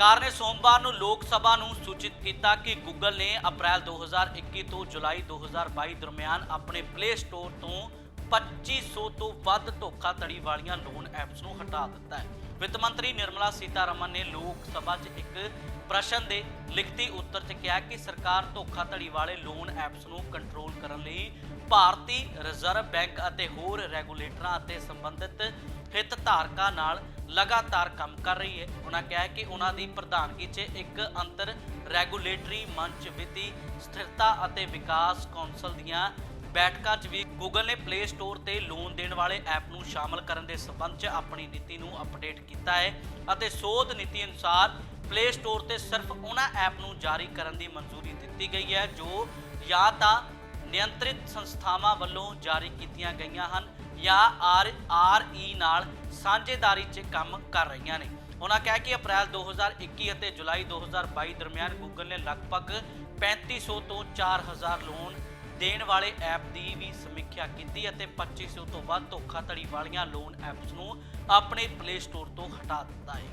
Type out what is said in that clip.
ਸਰਕਾਰ ਨੇ ਸੋਮਵਾਰ ਨੂੰ ਲੋਕ ਸਭਾ ਨੂੰ ਸੂਚਿਤ ਕੀਤਾ ਕਿ ਗੂਗਲ ਨੇ ਅਪ੍ਰੈਲ 2021 ਤੋਂ ਜੁਲਾਈ 2022 ਦਰਮਿਆਨ ਆਪਣੇ ਪਲੇ ਸਟੋਰ ਤੋਂ 2500 ਤੋਂ ਵੱਧ ਧੋਖਾਧੜੀ ਵਾਲੀਆਂ ਲੋਨ ਐਪਸ ਨੂੰ ਹਟਾ ਦਿੱਤਾ ਹੈ। ਵਿੱਤ ਮੰਤਰੀ ਨਿਰਮਲਾ ਸੀਤਾਰਮਨ ਨੇ ਲੋਕ ਸਭਾ 'ਚ ਇੱਕ ਪ੍ਰਸ਼ਨ ਦੇ ਲਿਖਤੀ ਉੱਤਰ 'ਚ ਕਿਹਾ ਕਿ ਸਰਕਾਰ ਧੋਖਾਧੜੀ ਵਾਲੇ ਲੋਨ ਐਪਸ ਨੂੰ ਕੰਟਰੋਲ ਕਰਨ ਲਈ ਭਾਰਤੀ ਰਿਜ਼ਰਵ ਬੈਂਕ ਅਤੇ ਹੋਰ ਰੈਗੂਲੇਟਰਾਂ ਅਤੇ ਸੰਬੰਧਿਤ ਹਿੱਤ ਧਾਰਕਾਂ ਨਾਲ ਲਗਾਤਾਰ ਕੰਮ ਕਰ ਰਹੀ ਹੈ। ਉਹਨਾਂ ਕਿਹਾ ਕਿ ਉਹਨਾਂ ਦੀ ਪ੍ਰਧਾਨਗੀ 'ਚ ਇੱਕ ਅੰਤਰ ਰੈਗੂਲੇਟਰੀ ਮੰਚ ਵਿੱਤੀ ਸਥਿਰਤਾ ਅਤੇ ਵਿਕਾਸ ਕੌਂਸਲ ਦੀਆਂ ਬੈਠਕਾਂ 'ਚ ਵੀ ਗੂਗਲ ਨੇ ਪਲੇ ਸਟੋਰ ਤੇ ਲੋਨ ਦੇਣ ਵਾਲੇ ਐਪ ਨੂੰ ਸ਼ਾਮਲ ਕਰਨ ਦੇ ਸਬੰਧ 'ਚ ਆਪਣੀ ਨੀਤੀ ਨੂੰ ਅਪਡੇਟ ਕੀਤਾ ਹੈ ਅਤੇ ਸੋਧ ਨੀਤੀ ਅਨੁਸਾਰ ਪਲੇ ਸਟੋਰ ਤੇ ਸਿਰਫ ਉਹਨਾਂ ਐਪ ਨੂੰ ਜਾਰੀ ਕਰਨ ਦੀ ਮਨਜ਼ੂਰੀ ਦਿੱਤੀ ਗਈ ਹੈ ਜੋ ਜਾਂ ਤਾਂ ਨਿਯੰਤਰਿਤ ਸੰਸਥਾਵਾਂ ਵੱਲੋਂ ਜਾਰੀ ਕੀਤੀਆਂ ਗਈਆਂ ਹਨ ਜਾਂ ਆਰ ਆਰ ਈ ਨਾਲ ਸਾਂਝੇਦਾਰੀ 'ਚ ਕੰਮ ਕਰ ਰਹੀਆਂ ਨੇ। ਉਹਨਾਂ ਕਿਹਾ ਕਿ ਅਪ੍ਰੈਲ 2021 ਅਤੇ ਜੁਲਾਈ 2022 ਦਰਮਿਆਨ ਗੂਗਲ ਨੇ ਲਗਭਗ 3500 ਤੋਂ 4000 ਲੋਨ ਦੇਣ ਵਾਲੇ ਐਪ ਦੀ ਵੀ ਸਮੀਖਿਆ ਕੀਤੀ ਅਤੇ 2500 ਤੋਂ ਵੱਧ ਧੋਖਾਧੜੀ ਵਾਲੀਆਂ ਲੋਨ ਐਪਸ ਨੂੰ ਆਪਣੇ ਪਲੇ ਸਟੋਰ ਤੋਂ ਹਟਾ ਦਿੱਤਾ ਹੈ।